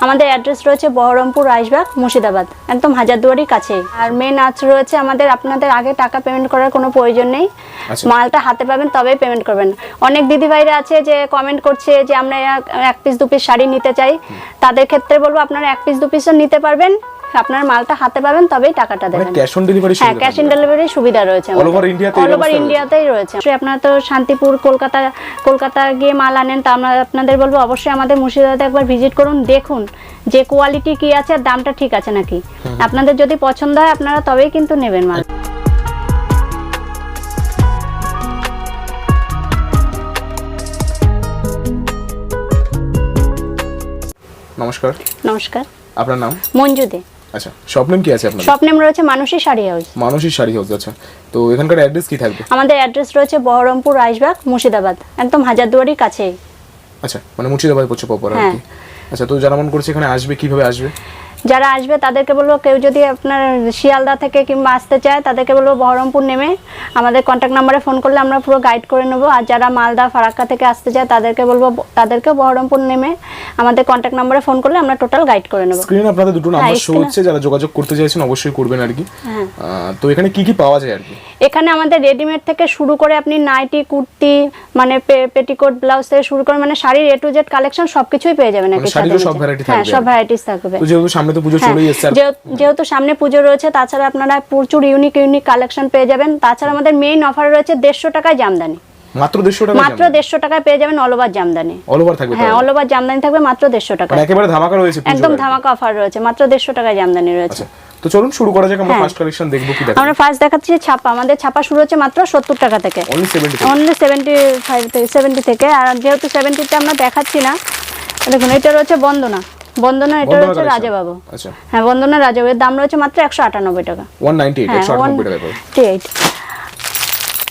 আমাদের অ্যাড্রেস রয়েছে বহরমপুর রাইসবাগ মুর্শিদাবাদ একদম হাজারদুয়ারির কাছে। আর মেন আজ রয়েছে আমাদের আপনাদের আগে টাকা পেমেন্ট করার কোনো প্রয়োজন নেই। আচ্ছা। মালটা হাতে পাবেন তবেই পেমেন্ট করবেন। অনেক দিদি ভাইরা আছে যে কমেন্ট করছে যে আমরা এক- এক পিস দু পিস শাড়ি নিতে চাই। তাদের ক্ষেত্রে বলব আপনারা এক পিস দু পিসও নিতে পারবেন। আপনার মালটা হাতে পাবেন তবেই টাকাটা মানে দেবেন। ক্যাশ অন ডেলিভারি হ্যাঁ ক্যাশ অন ডেলিভারি সুবিধা রয়েছে All over India তে এই অল ওভার ইন্ডিয়াতেই রয়েছে। আপনারা তো শান্তিপুর কলকাতা কলকাতা গিয়ে মাল আনেন তা আমরা আপনাদের বলব অবশ্যই আমাদের মুর্শিদাবাদে একবার ভিজিট করুন দেখুন যে কোয়ালিটি কি আছে আর দামটা ঠিক আছে নাকি। আপনাদের যদি পছন্দ হয় আপনারা তবেই কিন্তু নেবেন মাল। নমস্কার। নমস্কার। আপনার নাম? মঞ্জু দে। আচ্ছা শপ নেম কি আছে আপনার শপ নেম রয়েছে মানুষই শাড়ি হাউস মানসী শাড়ি হাউস আচ্ছা। তো এখানকার অ্যাড্রেস কি থাকবে? আমাদের অ্যাড্রেস রয়েছে বহরমপুর রাইসবাগ মুর্শিদাবাদ একদম হাজারদুয়ারির কাছেই। আচ্ছা মানে মুর্শিদাবাদ পড়ছে প্রপার আর হ্যাঁ। কি আচ্ছা তো যারা মন করছে এখানে আসবে কীভাবে আসবে? যারা আসবে তাদেরকে বলব কেউ যদি আপনার শিয়ালদা থেকে কিংবা আসতে চায় তাদেরকে বলব বহরমপুর নেমে। আমাদের কন্ট্যাক্ট নাম্বারে ফোন করলে আমরা পুরো গাইড করে নেব। আর যারা মালদা ফারাক্কা থেকে আসতে চায় তাদেরকে বলব তাদেরকেও বহরমপুর নেমে আমাদের কন্ট্যাক্ট নাম্বারে ফোন করলে আমরা টোটাল গাইড করে নেব। স্ক্রিনে আপনাদের দুটো নাম্বার শো হচ্ছে যারা যোগাযোগ করতে চাইছেন অবশ্যই করবেন আর কি। হ্যাঁ। তো এখানে কি কি পাওয়া যায় আর কি? এখানে আমাদের রেডিমেড থেকে শুরু করে আপনি নাইটি কুর্তি মানে পেটিকোট ব্লাউজ থেকে শুরু করে মানে শাড়ির এ টু জেড কালেকশন সবকিছুই পেয়ে যাবেন মানে একের শাড়িরও সাথে সব নিচে। variety হ্যাঁ থাকবে সব ভ্যারাইটিস থাকবে। তো যেহেতু সামনে তো পুজো হ্যাঁ, চলেই এসছে যেহেতু- সামনে পুজো রয়েছে তাছাড়া আপনারা প্রচুর ইউনিক ইউনিক কালেকশন পেয়ে যাবেন। তাছাড়া আমাদের মেইন অফার রয়েছে দেড়শো টাকায় জামদানি। মাত্র দেড়শো টাকা মাত্র দেড়শো টাকায় পেয়ে যাবেন all over jamdani. All over থাকবে হ্যাঁ? অল ওভার জামদানি থাকবে মাত্র দেড়শো টাকা মানে একেবারে ধামাকা রয়েছে একদম ধামাকা অফার রয়েছে মাত্র দেড়শো টাকায় জামদানি রয়েছে। আচ্ছা তো চলুন শুরু করা যাক আমরা হ্যাঁ। ফার্স্ট কালেকশন দেখব কি দেখো আমরা ফার্স্ট দেখাচ্ছি ছাপা আমাদের ছাপা শুরু হচ্ছে মাত্র সত্তর টাকা থেকে। Only seventy only seventy five থেকে সেভেন্টি থেকে আর যেহেতু সেভেন্টিতে আমরা দেখাচ্ছি না দেখুন এটা রয়েছে বন্দনা। বন্দনা এটা হচ্ছে রয়েছে বাবু। আচ্ছা। হ্যাঁ বন্দনা রাজা বাবু দাম রয়েছে মাত্র একশো আটানব্বই টাকা। ওয়ান নাইনটি এইট হ্যাঁ টাকা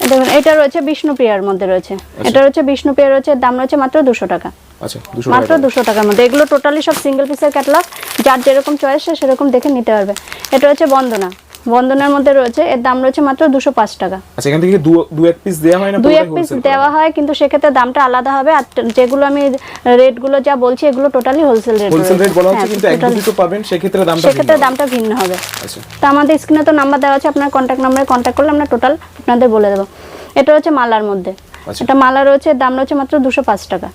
দেখুন এটা রয়েছে বিষ্ণুপ্রিয়ার মধ্যে রয়েছে। আচ্ছা। এটা রয়েছে বিষ্ণুপ্রিয়ার রয়েছে দাম রয়েছে মাত্র দুশো টাকা। আচ্ছা মাত্র টাকা দুশো টাকার মধ্যে। এগুলো টোটালি সব সিঙ্গেল পিসের ক্যাটালগ যার যেরকম চয়েস সে সেরকম দেখে নিতে পারবে। এটা হচ্ছে বন্দনা। বন্দনার মধ্যে রয়েছে এর দাম রয়েছে মাত্র দুশো পাঁচ টাকা। আচ্ছা এখান থেকে দু দু এক পিস দেওয়া হয় না পুরোটাই এক পিস দেওয়া হয়? কিন্তু সেক্ষেত্রে দামটা আলাদা হবে আর যেগুলো আমি রেটগুলো যা বলছি এগুলো totally wholesale rate wholesale rate বলা হচ্ছে কিন্তু এক দু পিসও পাবেন সেক্ষেত্রে দামটা হ্যাঁ, সেক্ষেত্রে ভিন্ন হবে। দামটা ভিন্ন হবে। আচ্ছা। তো আমাদের স্ক্রিনে তো নাম্বার দেওয়া আছে আপনার কন্ট্যাক্ট নাম্বারে কন্ট্যাক্ট করলে আমরা টোটাল আপনাদের বলে দেবো। এটা হচ্ছে মালার মধ্যে। আচ্ছা। এটা মালা রয়েছে দাম রয়েছে মাত্র দুশো পাঁচ টাকা।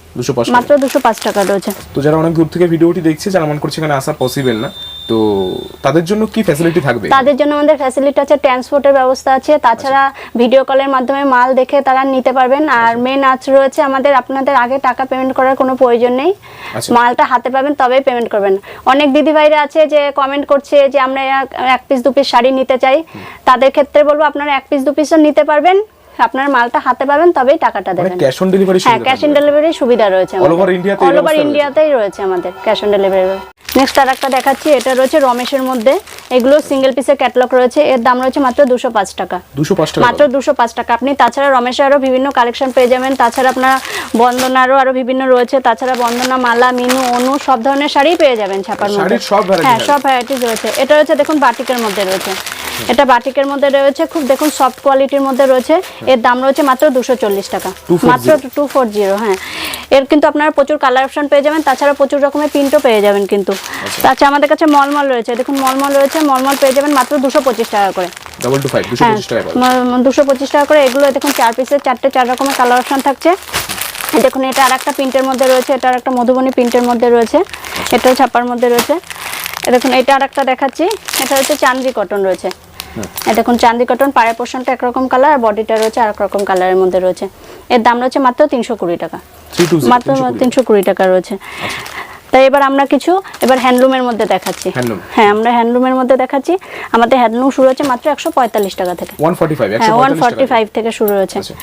মাত্র দুশো পাঁচ টাকা রয়েছে। তো যারা অনেক দূর থেকে ভিডিওটি দেখছে যারা মনে করছে এখানে আসা পসিবল না তো তাদের জন্য কি ফ্যাসিলিটি থাকবে? তাদের জন্য আমাদের ফ্যাসিলিটি আছে ট্রান্সপোর্টের ব্যবস্থা আছে। তাছাড়া ভিডিও কলের মাধ্যমে মাল দেখে তারা নিতে পারবেন। আর মেন আজ রয়েছে আমাদের আপনাদের আগে টাকা পেমেন্ট করার কোনো প্রয়োজন নেই। আচ্ছা। মালটা হাতে পাবেন তবেই পেমেন্ট করবেন। অনেক দিদি ভাইরা আছে যে কমেন্ট করছে যে আমরা এক- এক পিস দু পিস শাড়ি নিতে চাই। তাদের ক্ষেত্রে বলব আপনারা এক পিস দু পিসও নিতে পারবেন। আপনার মালটা হাতে পাবেন তবেই টাকাটা মানে দেবেন। ক্যাশ অন ডেলিভারি হ্যাঁ ক্যাশ অন ডেলিভারি সুবিধা রয়েছে All over India তে এই অল ওভার ইন্ডিয়াতেই রয়েছে। আমাদের ক্যাশ অন ডেলিভারি নেক্সট আর একটা দেখাচ্ছি এটা রয়েছে রমেশের মধ্যে। এগুলো সিঙ্গেল পিসের ক্যাটালগ রয়েছে। এর দাম রয়েছে মাত্র দুশো পাঁচ টাকা। দুশো পাঁচ টাকা। মাত্র দুশো পাঁচ টাকা। আপনি তাছাড়া রমেশের আরও বিভিন্ন কালেকশন পেয়ে যাবেন। তাছাড়া আপনার বন্দনারও আরও বিভিন্ন রয়েছে। তাছাড়া বন্দনা মালা মিনু অনু সব ধরনের শাড়ি পেয়ে যাবেন ছাপার মধ্যে। হ্যাঁ সব ভ্যারাইটিস রয়েছে। এটা রয়েছে দেখুন বাটিকের মধ্যে রয়েছে। এটা বাটিকের মধ্যে রয়েছে খুব দেখুন সফট কোয়ালিটির মধ্যে রয়েছে। এর দাম রয়েছে মাত্র দুশো চল্লিশ টাকা। মাত্র টু ফোর জিরো হ্যাঁ। এর কিন্তু আপনারা প্রচুর কালার অপশন পেয়ে যাবেন তাছাড়া প্রচুর রকমের প্রিন্টও পেয়ে যাবেন কিন্তু। তাছাড়া আমাদের কাছে মলমল রয়েছে দেখুন মলমল রয়েছে মলমল পেয়ে যাবেন মাত্র দুশো পঁচিশ টাকা করে। হ্যাঁ পঁচিশ টাকা করে। দুশো পঁচিশ টাকা করে। এগুলো দেখুন চার পিসের চারটে চার রকমের কালার অপশন থাকছে। দেখুন এটা আর একটা প্রিন্টের মধ্যে রয়েছে এটা আর একটা মধুবনী প্রিন্টের মধ্যে রয়েছে এটাও ছাপার মধ্যে রয়েছে। দেখুন এটা আর একটা দেখাচ্ছি এটা হচ্ছে চান্দি কটন রয়েছে। এই দেখুন চান্দি কটন পাড়ের পোর্শনটা একরকম কালার আর বডিটা রয়েছে আর রকম কালারের মধ্যে রয়েছে। এর দাম রয়েছে মাত্র তিনশো কুড়ি টাকা। মাত্র তিনশো কুড়ি টাকা। রয়েছে। তাই এবার আমরা কিছু এবার হ্যান্ডলুমের মধ্যে দেখাচ্ছি। হ্যাঁ আমরা হ্যান্ডলুমের মধ্যে দেখাচ্ছি। আমাদের হ্যান্ডলুম শুরু হচ্ছে মাত্র একশো পঁয়তাল্লিশ টাকা থেকে। হ্যাঁ ওয়ান 145 ফর্টি ফাইভ থেকে শুরু হয়েছে। আচ্ছা।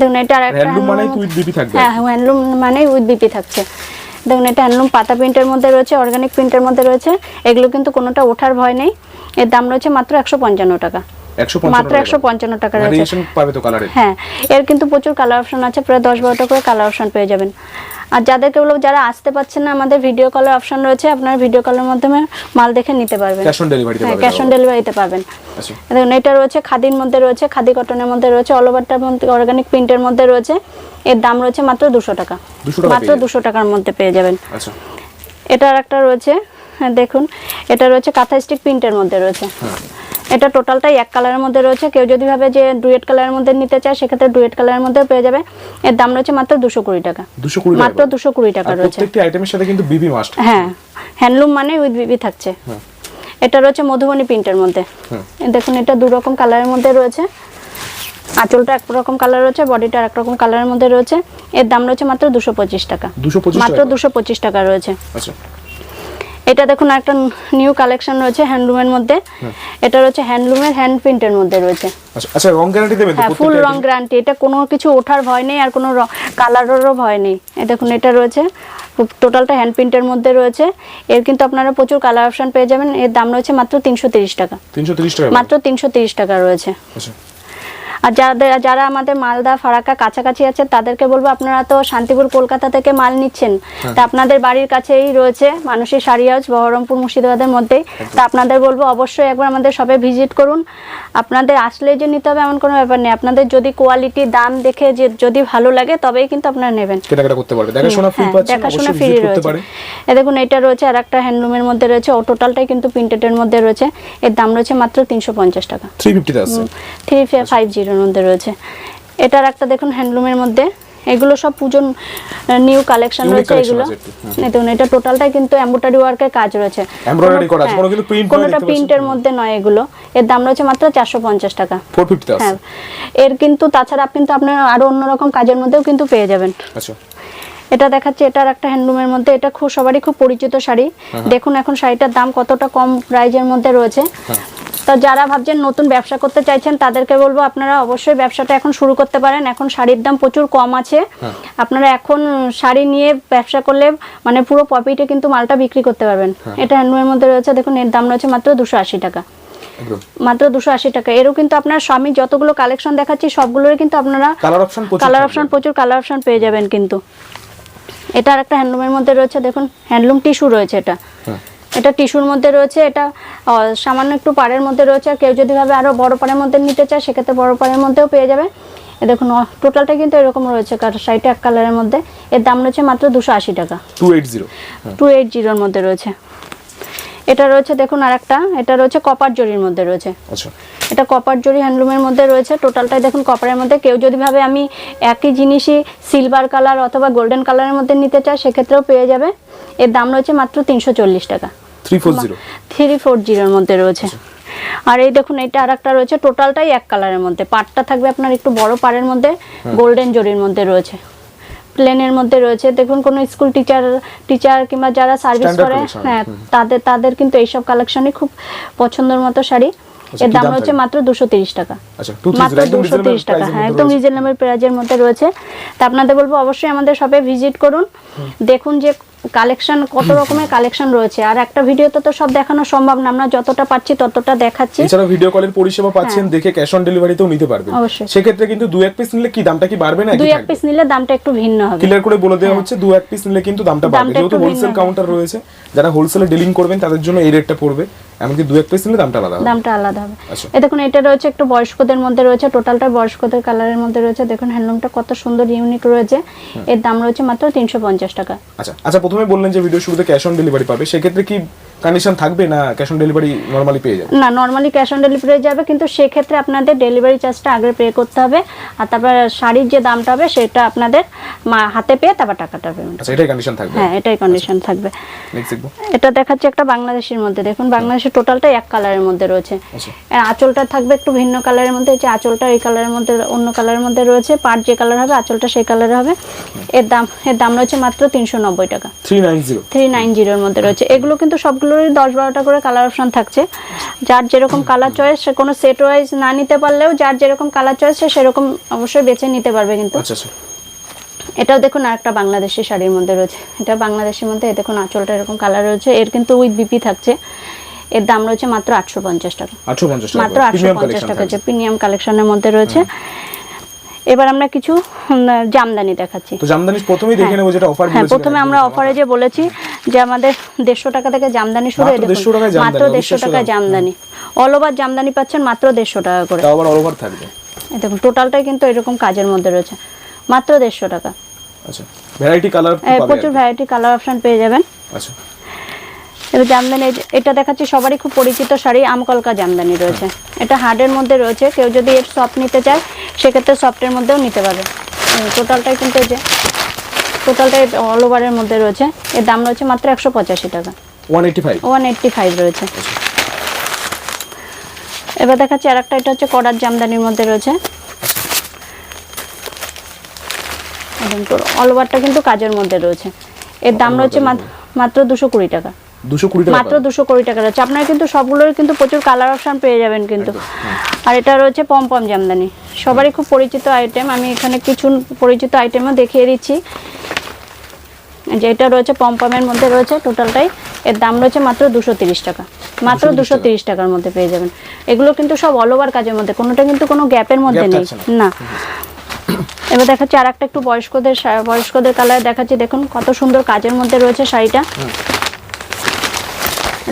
দেখুন এটা আর একটা। হ্যাঁ হ্যান্ডলুম মানেই উইথ বিপি থাকছে। দেখুন এটা হ্যান্ডলুম পাতা প্রিন্টের মধ্যে রয়েছে অর্গানিক প্রিন্টের মধ্যে রয়েছে। এগুলো কিন্তু কোনোটা ওঠার ভয় নেই। এর দাম রয়েছে মাত্র একশো পঞ্চান্ন টাকা। 155 মাত্র। একশো পঞ্চান্ন টাকা রয়েছে। Variation পাবে তো কালারে হ্যাঁ এর কিন্তু প্রচুর কালার অপশন আছে প্রায় দশ বারোটা করে কালার অপশন পেয়ে যাবেন। আর যাদের কেউ যারা আসতে পারছেন না আমাদের ভিডিও কলের অপশন রয়েছে আপনারা ভিডিও কলের মাধ্যমে মাল দেখে নিতে পারবেন। ক্যাশ অন ডেলিভারিতে হ্যাঁ পাবে ক্যাশ অন ডেলিভারিতে পাবেন। আচ্ছা। দেখুন এটা রয়েছে খাদির মধ্যে রয়েছে খাদি কটনের মধ্যে রয়েছে অল ওভারটার মধ্যে অর্গানিক প্রিন্টের মধ্যে রয়েছে। এর দাম রয়েছে মাত্র দুশো টাকা। 200 টাকা মাত্র। দুশো টাকার মধ্যে পেয়ে যাবেন। আচ্ছা। এটার একটা রয়েছে দেখুন এটা রয়েছে কাঁথা স্টিক প্রিন্টের মধ্যে রয়েছে। এটা টোটালটাই এক কালারের মধ্যে রয়েছে। কেউ যদি ভাবে যে ডুয়েট কালারের মধ্যে নিতে চায় সেক্ষেত্রে ডুয়েট কালারের মধ্যে পেয়ে যাবে। এর দাম রয়েছে মাত্র দুশো কুড়ি টাকা। মাত্র দুশো কুড়ি টাকা রয়েছে। প্রত্যেকটি আইটেমের সাথে কিন্তু বিবি মাস্ট হ্যাঁ হ্যান্ডলুম মানে উইথ বিবি থাকছে। হ্যাঁ। এটা রয়েছে মধুবনী প্রিন্টের মধ্যে। দেখুন এটা দু রকম কালারের মধ্যে রয়েছে। আঁচলটা একরকম কালার রয়েছে বডিটা একরকম কালারের মধ্যে রয়েছে। এর দাম রয়েছে মাত্র দুশো পঁচিশ টাকা। মাত্র দুশো পঁচিশ টাকা রয়েছে। আচ্ছা। এটা দেখুন একটা নিউ কালেকশন রয়েছে হ্যান্ডলুমের মধ্যে। এটা রয়েছে হ্যান্ডলুমের হ্যান্ড প্রিন্টের মধ্যে রয়েছে। আচ্ছা আচ্ছা রং গ্যারান্টি দেবেন হ্যাঁ ফুল রং গ্যারান্টি এটা কোনো কিছু ওঠার ভয় নেই আর কোনো কালারেরও ভয় নেই। এই দেখুন এটা রয়েছে টোটালটা হ্যান্ড প্রিন্টের মধ্যে রয়েছে। এর কিন্তু আপনারা প্রচুর কালার অপশন পেয়ে যাবেন। এর দাম রয়েছে মাত্র তিনশো তিরিশ টাকা। তিনশো তিরিশ টাকা মাত্র তিনশো তিরিশ টাকা রয়েছে। আচ্ছা। আর যাদের যারা আমাদের মালদা ফারাক্কা কাছাকাছি আছে তাদেরকে বলব আপনারা তো শান্তিপুর কলকাতা থেকে মাল নিচ্ছেন। তা আপনাদের বাড়ির কাছেই রয়েছে মানুষের শাড়ি হাউস বহরমপুর মুর্শিদাবাদের মধ্যেই। তা আপনাদের বলব অবশ্যই একবার আমাদের সবে ভিজিট করুন। আপনাদের আসলে যে নিতে হবে এমন কোনো ব্যাপার নেই। আপনাদের যদি কোয়ালিটি দাম দেখে যে যদি ভালো লাগে তবেই কিন্তু আপনারা নেবেন। কেনাকাটা করতে পারবে। দেখাশোনা ফ্রি হ্যাঁ, পাচ্ছেন দেখাশোনা ফ্রি রয়েছে। এ দেখুন এটা রয়েছে আর একটা হ্যান্ডলুমের মধ্যে রয়েছে। ও টোটালটাই কিন্তু প্রিন্টেডের মধ্যে রয়েছে। এর দাম রয়েছে মাত্র তিনশো পঞ্চাশ টাকা। থ্রি আসছে। থ্রি ফাইভ জিরোর মধ্যে রয়েছে। এটার একটা দেখুন হ্যান্ডলুমের মধ্যে। এগুলো সব পুজোর নিউ কালেকশন রয়েছে এগুলো। দেখুন এটা টোটালটাই কিন্তু এমব্রয়ডারি ওয়ার্কের কাজ রয়েছে। কোনো- করা আছে, হ্যাঁ, কোনো কিন্তু করা কোনোটা প্রিন্টের মধ্যে নয় এগুলো। এর দাম রয়েছে মাত্র চারশো পঞ্চাশ টাকা। ফোর ফিফটিতে আসছে হ্যাঁ। এর কিন্তু তাছাড়া আপনি কিন্তু আপনার আরও অন্যরকম কাজের মধ্যেও কিন্তু পেয়ে যাবেন। আচ্ছা। এটা দেখাচ্ছে এটার একটা হ্যান্ডলুমের মধ্যে। এটা খুব সবারই খুব পরিচিত শাড়ি। দেখুন এখন শাড়িটার দাম কতটা কম প্রাইজের মধ্যে রয়েছে। তো যারা ভাবছেন নতুন ব্যবসা করতে চাইছেন তাদেরকে বলব আপনারা অবশ্যই ব্যবসাটা এখন শুরু করতে পারেন। এখন শাড়ির দাম প্রচুর কম আছে। আপনারা এখন শাড়ি নিয়ে ব্যবসা করলে মানে পুরো প্রফিটে কিন্তু মালটা বিক্রি করতে পারবেন। এটা হ্যান্ডলুমের মধ্যে রয়েছে। দেখুন এর দাম রয়েছে মাত্র দুশো আশি টাকা। মাত্র দুশো আশি টাকা। এরও কিন্তু আপনার স্বামী যতগুলো কালেকশন দেখাচ্ছি সবগুলোর কিন্তু আপনারা কালার অপশন প্রচুর কালার থাকবে। অপশন প্রচুর কালার অপশন পেয়ে যাবেন কিন্তু। এটা আর একটা হ্যান্ডলুমের মধ্যে রয়েছে। দেখুন হ্যান্ডলুম টিস্যু রয়েছে এটা। হ্যাঁ। এটা টিস্যুর মধ্যে রয়েছে এটা সামান্য একটু পাড়ের মধ্যে রয়েছে আর কেউ যদি ভাবে আরও বড় পাড়ের মধ্যে নিতে চায় সেক্ষেত্রে বড় পাড়ের মধ্যেও পেয়ে যাবে। এ দেখুন টোটালটা কিন্তু এরকম রয়েছে শাড়িটা এক কালারের মধ্যে। এর দাম রয়েছে মাত্র দুশো আশি টাকা। Two eight zero. Two eight জিরোর মধ্যে রয়েছে। এটা রয়েছে দেখুন আর একটা এটা রয়েছে কপার জরির মধ্যে রয়েছে। আচ্ছা। এটা কপার জরি হ্যান্ডলুমের মধ্যে রয়েছে টোটালটাই দেখুন কপারের মধ্যে। কেউ যদি ভাবে আমি একই জিনিসই সিলভার কালার অথবা গোল্ডেন কালারের মধ্যে নিতে চায় সেক্ষেত্রেও পেয়ে যাবে। এর দাম রয়েছে মাত্র তিনশো চল্লিশ টাকা। Three four zero three four জিরোর মধ্যে রয়েছে। আর এই দেখুন এটা আর একটা রয়েছে টোটালটাই এক কালারের মধ্যে। পাটটা থাকবে আপনার একটু বড় পাড়ের মধ্যে গোল্ডেন জরির মধ্যে রয়েছে। প্লেনের মধ্যে রয়েছে দেখুন কোনো স্কুল টিচার টিচার কিংবা যারা সার্ভিস করে হ্যাঁ তাদের তাদের কিন্তু এইসব কালেকশনই খুব পছন্দের মতো শাড়ি। আচ্ছা, এর দাম রয়েছে মাত্র দুশো তিরিশ টাকা। আচ্ছা মাত্র দুশো তিরিশ টাকা হ্যাঁ একদম রিজনেবল প্রাইজের মধ্যে রয়েছে। তা আপনাদের বলব অবশ্যই আমাদের শপে ভিজিট করুন। দেখুন যে কালেকশন কত রকমের কালেকশন রয়েছে। আর একটা ভিডিওতে তো সব দেখানো সম্ভব না আমরা যতটা পাচ্ছি ততটা দেখাচ্ছি। এছাড়া ভিডিও কলের পরিষেবা পাচ্ছেন দেখে ক্যাশ অন ডেলিভারিতেও নিতে পারবেন। হ্যাঁ। সেক্ষেত্রে কিন্তু দু এক পিস নিলে কি দামটা কি বাড়বে না দুই এক পিস নিলে দামটা একটু ভিন্ন হবে। ক্লিয়ার করে বলে দেওয়া হচ্ছে দু এক পিস নিলে কিন্তু দামটা বাড়বে। যেহেতু হোলসেল কাউন্টার রয়েছে যারা হোলসেলে ডিলিং করবেন তাদের জন্য এই রেটটা পড়বে। এমনকি দু এক পিস নিলে দামটা আলাদা হবে। দামটা আলাদা হবে। আচ্ছা। এ দেখুন এটা রয়েছে একটু বয়স্কদের মধ্যে রয়েছে টোটালটা বয়স্কদের কালারের মধ্যে রয়েছে। দেখুন হ্যান্ডলুমটা কত সুন্দর ইউনিক রয়েছে। এর দাম রয়েছে মাত্র তিনশো পঞ্চাশ টাকা। আচ্ছা আচ্ছা প্রথমে বললেন যে ভিডিও শুরুতে ক্যাশ অন ডেলিভারি পাবে সেক্ষেত্রে কি কন্ডিশন থাকবে না ক্যাশ অন ডেলিভারি নর্মালি পেয়ে যাবে? না নর্মালি ক্যাশ অন ডেলিভারি যাবে কিন্তু সেক্ষেত্রে আপনাদের ডেলিভারি চার্জটা আগে পে করতে হবে আর তারপর শাড়ির যে দামটা হবে সেটা আপনাদের হাতে পেয়ে তারপর টাকাটা পেমেন্ট আচ্ছা এটাই কন্ডিশন থাকবে? হ্যাঁ এটাই কন্ডিশন থাকবে। নেক্সট দেখব। এটা দেখাচ্ছে একটা বাংলাদেশের মধ্যে। দেখুন বাংলাদেশের টোটালটা এক কালারের মধ্যে রয়েছে। আচ্ছা। আর আঁচলটা থাকবে একটু ভিন্ন কালারের মধ্যে যে আঁচলটা এই কালারের মধ্যে অন্য কালারের মধ্যে রয়েছে পাট যে কালার হবে আঁচলটা সেই কালারে হবে। এর দাম এর দাম রয়েছে মাত্র তিনশো নব্বই টাকা। Three nine zero three nine জিরোর মধ্যে রয়েছে। এগুলো কিন্তু সবগুলোরই দশ বারোটা করে কালার অপশন থাকছে। যার যেরকম কালার চয়েস সে কোনো সেট ওয়াইজ না নিতে পারলেও যার যেরকম কালার চয়েস সে সেরকম অবশ্যই বেছে নিতে পারবে কিন্তু। আচ্ছা আচ্ছা। এটাও দেখুন আরেকটা বাংলাদেশি শাড়ির মধ্যে রয়েছে। এটা বাংলাদেশের মধ্যে এই দেখুন আঁচলটা এরকম কালার রয়েছে। এর কিন্তু উইথ বিপি থাকছে। এর দাম রয়েছে মাত্র আটশো পঞ্চাশ টাকা। আটশো পঞ্চাশ টাকা মাত্র আটশো পঞ্চাশ টাকা যে প্রিমিয়াম কালেকশনের মধ্যে রয়েছে। এবার আমরা কিছু জামদানি দেখাচ্ছি। তো জামদানি প্রথমেই দেখে নেব যেটা অফার হ্যাঁ প্রথমে আমরা অফারে যে বলেছি যে আমাদের দেড়শো টাকা থেকে জামদানি শুরু মাত্র দেখুন, 150 টাকায় জামদানি, মাত্র দেড়শো টাকা জামদানি। অল ওভার জামদানি পাচ্ছেন মাত্র দেড়শো টাকা করে। তাও আবার অল ওভার থাকবে। এই দেখুন টোটালটাই কিন্তু এরকম কাজের মধ্যে রয়েছে। মাত্র দেড়শো টাকা। আচ্ছা ভ্যারাইটি কালার প্রচুর ভ্যারাইটি কালার অপশন পেয়ে যাবেন। আচ্ছা। এবার জামদানি এটা দেখাচ্ছি সবারই খুব পরিচিত শাড়ি আমকলকা জামদানি রয়েছে। এটা হার্ডের মধ্যে রয়েছে কেউ যদি এর সফট নিতে চায় সেক্ষেত্রে সফটের মধ্যেও নিতে পারে টোটালটাই কিন্তু এই যে টোটালটাই অল ওভারের মধ্যে রয়েছে। এর দাম রয়েছে মাত্র একশো পঁচাশি টাকা। One eighty five? One eighty five রয়েছে। এবার দেখাচ্ছি আর একটা এটা হচ্ছে কড়ার জামদানির মধ্যে রয়েছে। অল ওভারটা কিন্তু কাজের মধ্যে রয়েছে। এর দাম রয়েছে মাত- মাত্র দুশো কুড়ি টাকা। মাত্র দুশো কুড়ি টাকা রয়েছে। আপনারা কিন্তু সবগুলোর কিন্তু প্রচুর কালার অপশন পেয়ে যাবেন কিন্তু। আর এটা রয়েছে জামদানি। সবারই খুব পরিচিত আইটেম আমি এখানে কিছু পরিচিত আইটেমও দেখিয়ে দিচ্ছি। যে এটা রয়েছে মধ্যে রয়েছে টোটালটাই এর দাম রয়েছে মাত্র দুশো তিরিশ টাকা। মাত্র দুশো টাকার মধ্যে পেয়ে যাবেন। এগুলো কিন্তু সব অল ওভার কাজের মধ্যে। কোনোটা কিন্তু কোনো গ্যাপের মধ্যে নেই। না। এবার দেখাচ্ছি আর একটা একটু বয়স্কদের বয়স্কদের কালার দেখাচ্ছি। দেখুন কত সুন্দর কাজের মধ্যে রয়েছে শাড়িটা।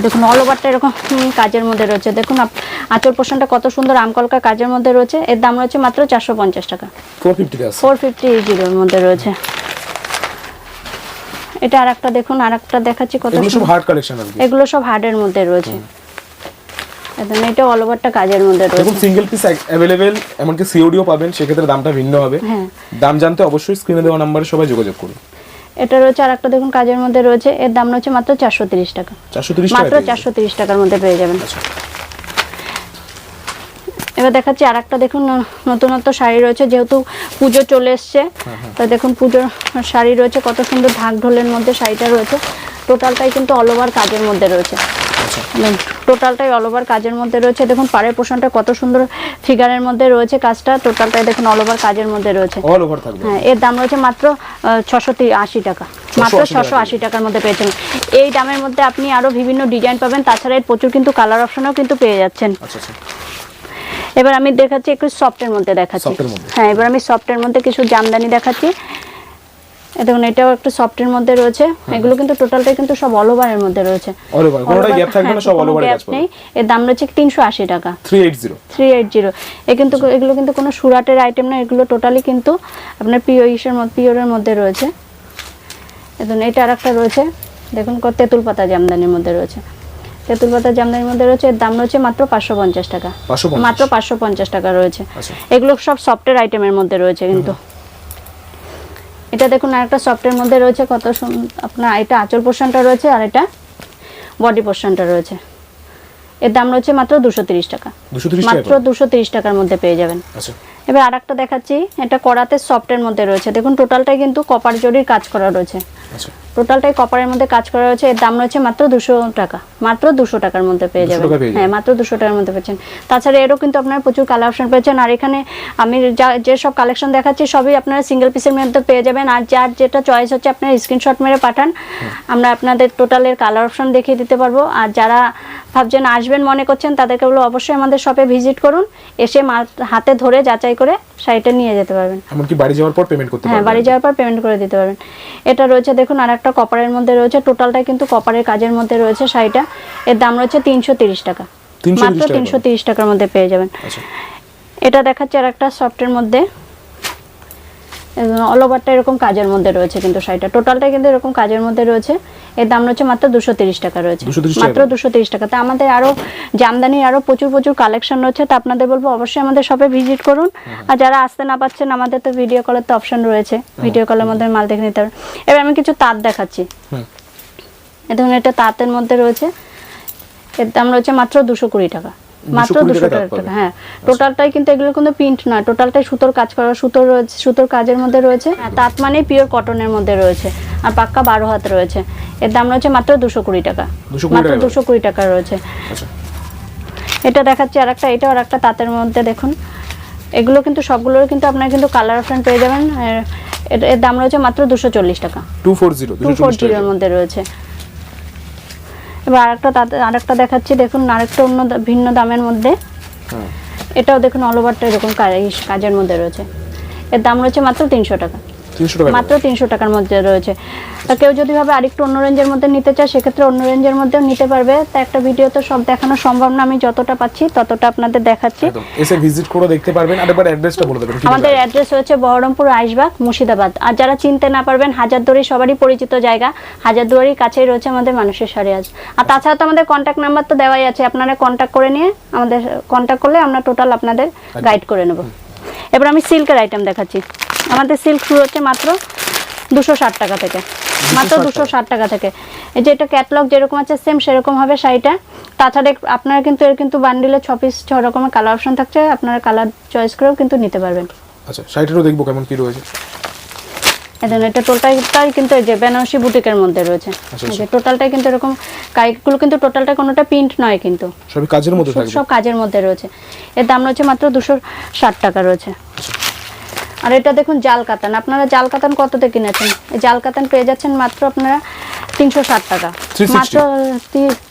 দেখুন অল ওভারটা এরকম কাজের মধ্যে রয়েছে। দেখুন আঁচল পোষণটা কত সুন্দর আমকলকা কাজের মধ্যে রয়েছে। এর দাম রয়েছে মাত্র চারশো পঞ্চাশ টাকা। ফোর ফিফটি জিরোর মধ্যে রয়েছে। এটা আর একটা দেখুন আর একটা দেখাচ্ছি কত এগুলো সব হার্ড কালেকশন এগুলো সব হার্ডের মধ্যে রয়েছে। একদম এটা অল ওভারটা কাজের মধ্যে দেখুন সিঙ্গেল পিস অ্যাভেলেবেল এমনকি সিওডিও পাবেন সেক্ষেত্রে দামটা ভিন্ন হবে। হ্যাঁ। দাম জানতে অবশ্যই স্ক্রিনে দেওয়া নাম্বারে সবাই যোগাযোগ করুন। এটা রয়েছে আর একটা দেখুন কাজের মধ্যে রয়েছে। এর দাম রয়েছে মাত্র চারশো তিরিশ টাকা। মাত্র চারশো তিরিশ টাকার মধ্যে পেয়ে যাবেন। আচ্ছা। এবার দেখাচ্ছি আর একটা দেখুন নতুনত্ব শাড়ি রয়েছে যেহেতু পুজো চলে এসছে। তো দেখুন পুজোর শাড়ি রয়েছে কত সুন্দর ঢাক ঢোলের মধ্যে শাড়িটা রয়েছে। টোটালটাই কিন্তু অল ওভার কাজের মধ্যে রয়েছে। আচ্ছা। টোটালটাই অল ওভার কাজের মধ্যে রয়েছে। দেখুন পাড়ের পোষণটা কত সুন্দর ফিগারের মধ্যে রয়েছে কাজটা। টোটালটাই দেখুন অল ওভার কাজের মধ্যে রয়েছে। অল ওভার থাকবে। হ্যাঁ এর দাম রয়েছে মাত্র ছশো আশি টাকা। মাত্র 680 ছশো আশি টাকার মধ্যে পেয়েছেন। এই দামের মধ্যে আপনি আরও বিভিন্ন ডিজাইন পাবেন। তাছাড়া এর প্রচুর কিন্তু কালার অপশনও কিন্তু পেয়ে যাচ্ছেন। আচ্ছা আচ্ছা। এবার আমি দেখাচ্ছি একটু সফটের মধ্যে দেখাচ্ছি। হ্যাঁ এবার আমি সফটের মধ্যে কিছু জামদানি দেখাচ্ছি। দেখুন এটাও একটু সফটের মধ্যে রয়েছে। এগুলো কিন্তু টোটালটাই কিন্তু সব অল ওভারের মধ্যে রয়েছে। অল ওভার কোনোটাই গ্যাপ থাকবে না সব অল ওভার কাজ গ্যাপ নেই। এর দাম রয়েছে তিনশো আশি টাকা। Three eight zero three eight zero এ কিন্তু এগুলো কিন্তু কোনো সুরাটের আইটেম না এগুলো টোটালি কিন্তু আপনার পিও ইসের মধ্যে পিওরের মধ্যে রয়েছে। দেখুন এটা আর একটা রয়েছে। দেখুন ক- তেঁতুল পাতা জামদানির মধ্যে রয়েছে। তেঁতুল পাতা জামদানির মধ্যে রয়েছে এর দাম রয়েছে মাত্র পাঁচশো পঞ্চাশ টাকা। মাত্র পাঁচশো পঞ্চাশ টাকা রয়েছে। আচ্ছা। এগুলো সব সফটের আইটেমের মধ্যে রয়েছে কিন্তু। এটা দেখুন আরেকটা সফটের মধ্যে রয়েছে কত আপনার এটা আঁচল পোর্শনটা রয়েছে আর এটা বডি পোর্শনটা রয়েছে। এর দাম রয়েছে মাত্র দুশো তিরিশ টাকা। মাত্র দুশো তিরিশ টাকার মধ্যে পেয়ে যাবেন। আচ্ছা। এবার আর একটা দেখাচ্ছি এটা করাতে সফটের মধ্যে রয়েছে। দেখুন টোটালটাই কিন্তু কপার জরির কাজ করা রয়েছে। টোটালটাই কপারের মধ্যে কাজ করা রয়েছে এর দাম রয়েছে মাত্র দুশো টাকা। মাত্র দুশো টাকার মধ্যে পেয়ে 200 যাবেন। হ্যাঁ মাত্র দুশো টাকার মধ্যে পেয়েছেন। তাছাড়া এরও কিন্তু আপনারা প্রচুর কালার অপশন পেয়েছেন। আর এখানে আমি যা যে সব কালেকশন দেখাচ্ছি সবই আপনারা সিঙ্গেল পিসের মধ্যে পেয়ে যাবেন। আর যার যেটা চয়েস হচ্ছে আপনারা স্ক্রিনশট মেরে পাঠান। আমরা আপনাদের টোটালের কালার অপশন দেখিয়ে দিতে পারব। আর যারা ভাবছেন আসবেন মনে করছেন তাদেরকে বলো অবশ্যই আমাদের শপে ভিজিট করুন। এসে হাতে ধরে যাচাই করে শাড়িটা নিয়ে যেতে পারবেন। এমনকি বাড়ি যাওয়ার পর পেমেন্ট করতে হ্যাঁ বাড়ি যাওয়ার পর পেমেন্ট করে দিতে পারবেন। এটা রয়েছে দেখুন আর একটা কপারের মধ্যে রয়েছে। টোটালটা কিন্তু কপারের কাজের মধ্যে রয়েছে শাড়িটা। এর দাম রয়েছে তিনশো তিরিশ টাকা। 330 মাত্র তিনশো তিরিশ টাকার মধ্যে পেয়ে যাবেন। আচ্ছা। এটা দেখাচ্ছে আর একটা সফটের মধ্যে। অল ওভারটা এরকম কাজের মধ্যে রয়েছে কিন্তু শাড়িটা। টোটালটাই কিন্তু এরকম কাজের মধ্যে রয়েছে। এর দাম রয়েছে মাত্র দুশো তিরিশ টাকা রয়েছে। মাত্র দুশো তিরিশ টাকা। তা আমাদের আরও জামদানির আরও প্রচুর প্রচুর কালেকশন রয়েছে। তা আপনাদের বলব অবশ্যই আমাদের শপে ভিজিট করুন। আর যারা আসতে না পাচ্ছেন আমাদের তো ভিডিও কলের তো অপশন রয়েছে। ভিডিও কলের মধ্যে মাল দেখে নিতে পারেন এবার আমি কিছু তাঁত দেখাচ্ছি। হুম এ ধরুন এটা তাঁতের মধ্যে রয়েছে। এর দাম রয়েছে মাত্র দুশো কুড়ি টাকা। মাত্র দুশো টাকা টাকা তাঁত পাবে। হ্যাঁ টোটালটাই কিন্তু এগুলো কিন্তু প্রিন্ট না টোটালটাই সুতোর কাজ করা সুতোর রয়েছে সুতোর কাজের মধ্যে রয়েছে। তাঁত মানে পিওর কটনের মধ্যে রয়েছে। আর পাক্কা বারো হাত রয়েছে। এর দাম রয়েছে মাত্র দুশো কুড়ি টাকা। মাত্র দুশো কুড়ি টাকা রয়েছে। এটা দেখাচ্ছি আর একটা এটাও আর একটা তাঁতের মধ্যে দেখুন। এগুলো কিন্তু সবগুলোর কিন্তু আপনারা কিন্তু কালার অপশন পেয়ে যাবেন। এর- দাম রয়েছে মাত্র দুশো চল্লিশ টাকা। Two four zero two four জিরোর মধ্যে রয়েছে। এবার আরেকটা তাতে আরেকটা দেখাচ্ছি দেখুন আরেকটা অন্য ভিন্ন দামের মধ্যে। হ্যাঁ। এটাও দেখুন অল ওভারটা এরকম কাজের মধ্যে রয়েছে। এর দাম রয়েছে মাত্র তিনশো টাকা। মাত্র তিনশো টাকার মধ্যে রয়েছে। তা কেউ যদি ভাবে আরেকটু অন্য রেঞ্জের মধ্যে নিতে চায় সেক্ষেত্রে অন্য রেঞ্জের মধ্যেও নিতে পারবে। তা একটা ভিডিও তো সব দেখানো সম্ভব না আমি যতটা পাচ্ছি ততটা আপনাদের দেখাচ্ছি। এসে ভিজিট করে দেখতে পারবেন। আর একবার অ্যাড্রেসটা বলে দেবেন আমাদের? অ্যাড্রেস হচ্ছে বহরমপুর আইসবাগ মুর্শিদাবাদ। আর যারা চিনতে না পারবেন হাজারদুয়ারি সবারই পরিচিত জায়গা। হাজারদুয়ারির কাছেই রয়েছে আমাদের মানুষের সারি আজ। আর তাছাড়া তো আমাদের কন্ট্যাক্ট নাম্বার তো দেওয়াই আছে। আপনারা কন্ট্যাক্ট করে নিয়ে আমাদের কন্ট্যাক্ট করলে আমরা টোটাল আপনাদের গাইড করে নেব। এবার আমি সিল্কের আইটেম দেখাচ্ছি। আমাদের সিল্ক শুরু হচ্ছে মাত্র দুশো ষাট টাকা থেকে। মাত্র দুশো ষাট টাকা থেকে। এই যে এটা ক্যাটলগ যেরকম আছে সেম সেরকম হবে শাড়িটা। তাছাড়া আপনারা কিন্তু এর কিন্তু বান্ডিলে ছ পিস ছ রকমের কালার অপশন থাকছে। আপনারা কালার চয়েস করেও কিন্তু নিতে পারবেন। আচ্ছা শাড়িটারও দেখব কেমন কি রয়েছে। এখন এটা টোটালটাই কিন্তু এই যে বেনারসি বুটিকের মধ্যে রয়েছে। আচ্ছা, এই যে টোটালটাই কিন্তু এরকম কাইগুলো কিন্তু টোটালটা কোনোটা প্রিন্ট নয় কিন্তু। সবই কাজের মধ্যে সব- থাকবে? সব কাজের মধ্যে রয়েছে। এর দাম রয়েছে মাত্র দুশো ষাট টাকা রয়েছে। আর এটা দেখুন জাল কাতান আপনারা জাল কাতান কততে কিনেছেন? এই জাল কাতান পেয়ে যাচ্ছেন মাত্র আপনারা তিনশো ষাট টাকা। মাত্র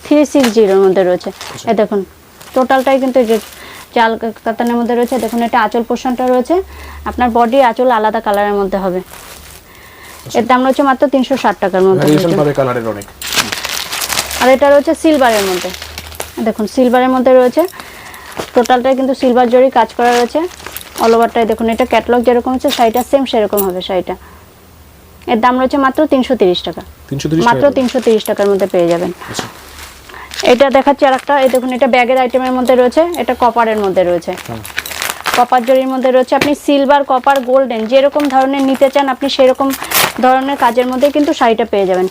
থ্রি সিক্স জিরোর মধ্যে রয়েছে। এই দেখুন টোটালটাই কিন্তু যে জাল কাতানের মধ্যে রয়েছে। দেখুন এটা আঁচল পোষণটা রয়েছে। আপনার বডি আঁচল আলাদা কালারের মধ্যে হবে। এর দাম রয়েছে মাত্র তিনশো ষাট টাকার মধ্যে কালারের অনেক। আর এটা রয়েছে সিলভারের মধ্যে। দেখুন সিলভারের মধ্যে রয়েছে। টোটালটাই কিন্তু সিলভার জরি কাজ করা রয়েছে। অল ওভারটাই দেখুন এটা ক্যাটলগ যেরকম হচ্ছে শাড়িটা সেম সেরকম হবে শাড়িটা। এর দাম রয়েছে মাত্র তিনশো তিরিশ টাকা। মাত্র তিনশো তিরিশ টাকার মধ্যে পেয়ে যাবেন। আচ্ছা। এটা দেখাচ্ছি আর একটা এই দেখুন এটা ব্যাগের আইটেমের মধ্যে রয়েছে এটা কপারের মধ্যে রয়েছে। হুম। কপার জরির মধ্যে রয়েছে। আপনি সিলভার কপার গোল্ডেন যেরকম ধরনের নিতে চান আপনি সেরকম ধরনের কাজের মধ্যে কিন্তু শাড়িটা পেয়ে যাবেন।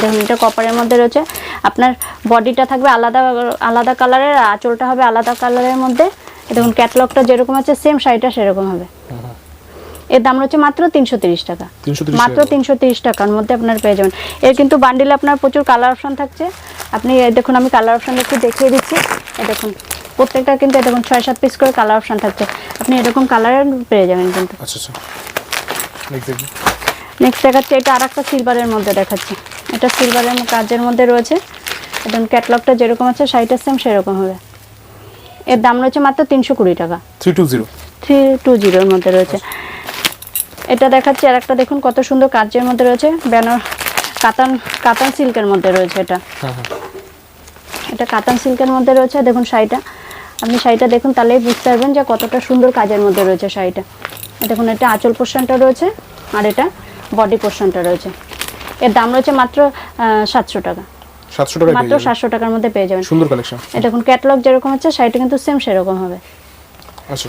দেখুন এটা কপারের মধ্যে রয়েছে। আপনার বডিটা থাকবে আলাদা আলাদা কালারের আর আঁচলটা হবে আলাদা কালারের মধ্যে। দেখুন ক্যাটলগটা যেরকম আছে সেম শাড়িটা সেরকম হবে। এর দাম রয়েছে মাত্র তিনশো তিরিশ টাকা। মাত্র তিনশো তিরিশ টাকার মধ্যে আপনার পেয়ে যাবেন। এর কিন্তু বান্ডিলে আপনার প্রচুর কালার অপশন থাকছে। আপনি দেখুন আমি কালার অপশন একটু দেখিয়ে দিচ্ছি। দেখুন। প্রত্যেকটা কিন্তু দেখুন ছয় সাত পিস করে কালার অপশন থাকছে। আপনি এরকম কালারের পেয়ে যাবেন কিন্তু। আচ্ছা আচ্ছা। নেক্সট দেখবি দেখাচ্ছি এটা আর একটা সিলভারের মধ্যে দেখাচ্ছি। এটা সিলভারের কাজের মধ্যে রয়েছে। এবং ক্যাটলগটা যেরকম আছে শাড়িটার সেম সেরকম হবে। এর দাম রয়েছে মাত্র তিনশো কুড়ি টাকা। Three two zero three two জিরোর মধ্যে রয়েছে। এটা দেখাচ্ছি আর একটা দেখুন কত সুন্দর কাজের মধ্যে রয়েছে। ব্যানার কাতান কাতান সিল্কের মধ্যে রয়েছে এটা। হ্যাঁ হ্যাঁ। এটা কাতান সিল্কের মধ্যে রয়েছে দেখুন শাড়িটা আপনি শাড়িটা দেখুন তাহলেই বুঝতে পারবেন যে কতটা সুন্দর কাজের মধ্যে রয়েছে শাড়িটা। দেখুন এটা আঁচল পোর্শনটা রয়েছে আর এটা বডি পোর্শনটা রয়েছে। এর দাম রয়েছে মাত্র সাতশো টাকা। সাতশো টাকা মাত্র সাতশো টাকার মধ্যে পেয়ে যাবেন। সুন্দর কালেকশন এটা দেখুন ক্যাটলগ যেরকম আছে শাড়িটা কিন্তু সেম সেরকম হবে। আচ্ছা।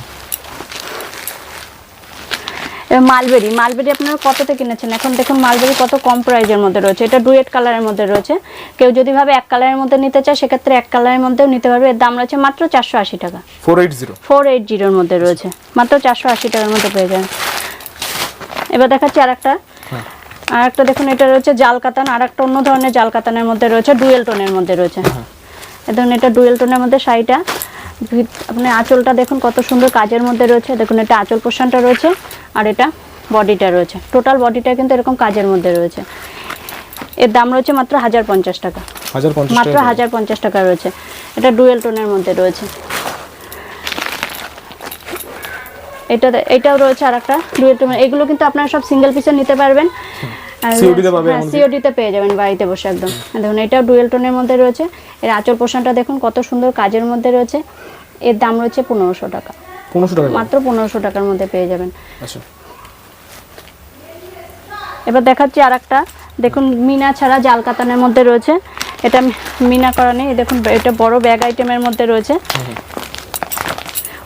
মালবেরি। মালবেরি আপনারা কততে কিনেছেন? এখন দেখুন মালবেরি কত কম প্রাইজের মধ্যে রয়েছে। এটা ডুয়েট কালারের মধ্যে রয়েছে। কেউ যদি ভাবে এক কালারের মধ্যে নিতে চায় সেক্ষেত্রে এক কালারের মধ্যেও নিতে পারবে। এর দাম রয়েছে মাত্র চারশো আশি টাকা। Four eight zero. Four eight জিরোর মধ্যে রয়েছে। মাত্র চারশো আশি টাকার মধ্যে পেয়ে যাবেন। এবার দেখাচ্ছি আর একটা হ্যাঁ। আর একটা দেখুন এটা রয়েছে জাল কাতান। আর একটা অন্য ধরনের জাল কাতানের মধ্যে রয়েছে ডুয়েল টোনের মধ্যে রয়েছে। এ ধরুন এটা ডুয়েল টোনের মধ্যে শাড়িটা আপনি আঁচলটা দেখুন কত সুন্দর কাজের মধ্যে রয়েছে। দেখুন এটা আঁচল পোষণটা রয়েছে আর এটা বডিটা রয়েছে। টোটাল বডিটা কিন্তু এরকম কাজের মধ্যে রয়েছে। এর দাম রয়েছে মাত্র হাজার পঞ্চাশ টাকা। মাত্র হাজার পঞ্চাশ টাকা রয়েছে। এটা ডুয়েল টোনের মধ্যে রয়েছে। এটা এটাও রয়েছে আর একটা ডুয়েল টোনের। এগুলো কিন্তু আপনারা সব সিঙ্গেল পিসে নিতে পারবেন। পাবে? সিওডিতে পেয়ে যাবেন বাড়িতে বসে একদম। দেখুন এটাও ডুয়েল টোনের মধ্যে রয়েছে। এর আঁচল পোষণটা দেখুন কত সুন্দর কাজের মধ্যে রয়েছে। এর দাম রয়েছে পনেরোশো টাকা। পনেরোশো টাকা। মাত্র পনেরোশো টাকার মধ্যে পেয়ে যাবেন। আচ্ছা। এবার দেখাচ্ছি আর একটা দেখুন মিনা ছাড়া জাল কাতানের মধ্যে রয়েছে। এটা মিনা করা নেই। দেখুন এটা বড় ব্যাগ আইটেমের মধ্যে রয়েছে।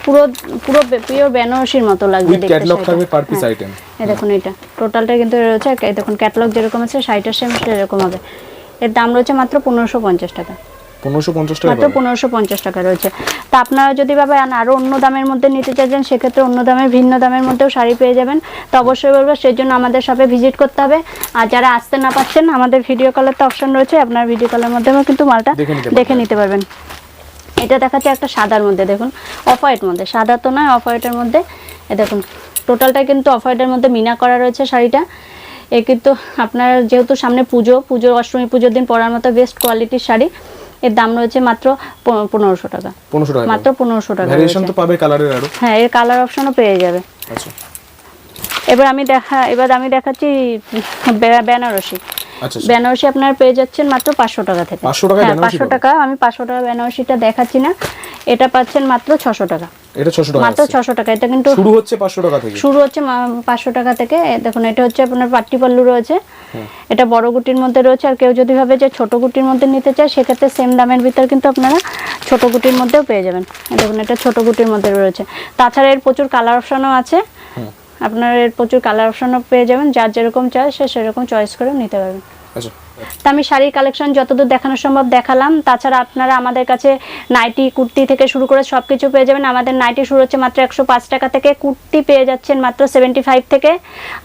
পুরো পুরো পিওর বেনারসির মতো লাগবে দেখতে ক্যাটলগ। থাকবে পার পিস। আইটেম এই দেখুন এটা। টোটালটা কিন্তু রয়েছে এই দেখুন ক্যাটালগ যেরকম আছে সেম সেরকম হবে। এর দাম রয়েছে মাত্র পনেরোশো পঞ্চাশ টাকা। পনেরোশো পঞ্চাশ টাকা মাত্র টাকা রয়েছে। তা আপনারা যদি আরও অন্য দামের মধ্যে নিতে সেক্ষেত্রে অন্য দামের ভিন্ন দামের মধ্যেও শাড়ি পেয়ে যাবেন। তো অবশ্যই বলব সেই জন্য আমাদের শপে ভিজিট করতে হবে। আর যারা আসতে না পারছেন আমাদের ভিডিও কলের তো অপশন রয়েছে। আপনার ভিডিও কলের মাধ্যমেও কিন্তু মালটা দেখে নিতে পারবেন। এটা দেখাচ্ছে একটা সাদার মধ্যে দেখুন অফ হোয়াইট মধ্যে। সাদা তো নয় অফ হোয়াইটের মধ্যে। এ দেখুন টোটালটা কিন্তু অফ হোয়াইটের মধ্যে মিনা করা রয়েছে শাড়িটা। এ কিন্তু আপনার যেহেতু সামনে পুজো পুজো অষ্টমী পুজোর দিন পরার মতো বেস্ট কোয়ালিটির শাড়ি। এর দাম রয়েছে মাত্র পনেরো- পনেরোশো টাকা। পনেরোশো টাকা মাত্র পনেরোশো টাকা ভ্যারিয়েশন তো পাবে কালারের আরও। হ্যাঁ এর কালার অপশনও পেয়ে যাবে। আচ্ছা। এবার আমি দেখা এবার আমি দেখাচ্ছি বেনারসি। আচ্ছা আচ্ছা। বেনারসি আপনার পেয়ে যাচ্ছেন মাত্র পাঁচশো টাকা থেকে। 500 টাকায় হ্যাঁ পাঁচশো টাকা আমি পাঁচশো টাকা বেনারসিটা দেখাচ্ছি না। এটা পাচ্ছেন মাত্র ছশো টাকা। এটা টাকা মাত্র আসছে। ছশো টাকা এটা কিন্তু শুরু হচ্ছে পাঁচশো টাকা থেকে। শুরু হচ্ছে পাঁচশো টাকা থেকে। দেখুন এটা হচ্ছে আপনার পাট্টি পাল্লু রয়েছে। এটা বড় গুটির মধ্যে রয়েছে। আর কেউ যদি ভাবে যে ছোট গুটির মধ্যে নিতে চায় সেক্ষেত্রে সেম দামের ভিতর কিন্তু আপনারা ছোট গুটির মধ্যেও পেয়ে যাবেন। দেখুন এটা ছোট গুটির মধ্যে রয়েছে। তাছাড়া এর প্রচুর কালার অপশনও আছে। আপনার এর প্রচুর কালার অপশনও পেয়ে যাবেন। যার যেরকম চায় সে সেরকম চয়েস করেও নিতে পারবেন আচ্ছা। তা আমি শাড়ির কালেকশন যতদূর দেখানো সম্ভব দেখালাম। তাছাড়া আপনারা আমাদের কাছে নাইটি কুর্তি থেকে শুরু করে সব কিছু পেয়ে যাবেন। আমাদের নাইটি শুরু হচ্ছে মাত্র একশো পাঁচ টাকা থেকে। কুর্তি পেয়ে যাচ্ছেন মাত্র সেভেন্টি ফাইভ থেকে।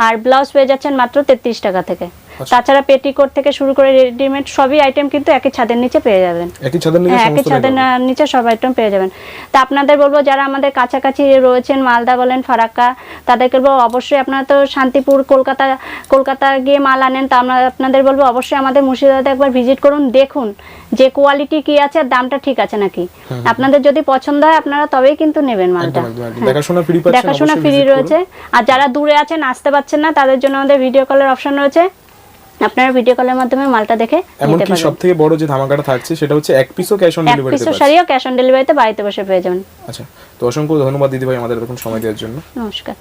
আর ব্লাউজ পেয়ে যাচ্ছেন মাত্র তেত্রিশ টাকা থেকে। তাছাড়া পেটিকোট থেকে শুরু করে রেডিমেড সবই আইটেম কিন্তু একই ছাদের নিচে পেয়ে যাবেন। একই ছাদের নিচে হ্যাঁ একই ছাদের নিচে সব আইটেম পেয়ে যাবেন। তা আপনাদের বলব যারা আমাদের কাছাকাছি রয়েছেন মালদা বলেন ফারাক্কা তাদেরকে বলব অবশ্যই আপনারা তো শান্তিপুর কলকাতা কলকাতা গিয়ে মাল আনেন তা আমরা আপনাদের বলব অবশ্যই আমাদের মুর্শিদাবাদে একবার ভিজিট করুন দেখুন যে কোয়ালিটি কি আছে আর দামটা ঠিক আছে নাকি। আপনাদের যদি পছন্দ হয় আপনারা তবেই কিন্তু নেবেন মালটা। দেখাশোনা ফ্রি রয়েছে। আর যারা দূরে আছেন আসতে পারছেন না তাদের জন্য আমাদের ভিডিও কলের অপশন রয়েছে। আপনারা ভিডিও কলের মাধ্যমে মালটা দেখে নিতে পারবেন। সব থেকে বড় যে ধামাকাটা থাকছে সেটা হচ্ছে এক পিসও ক্যাশ অন ডেলিভারি এক পিসও শাড়িও ক্যাশ অন ডেলিভারিতে বাড়িতে বসে পেয়ে যাবেন। আচ্ছা তো অসংখ্য ধন্যবাদ দিদি ভাই আমাদের এরকম সময় দেওয়ার জন্য। নমস্কার।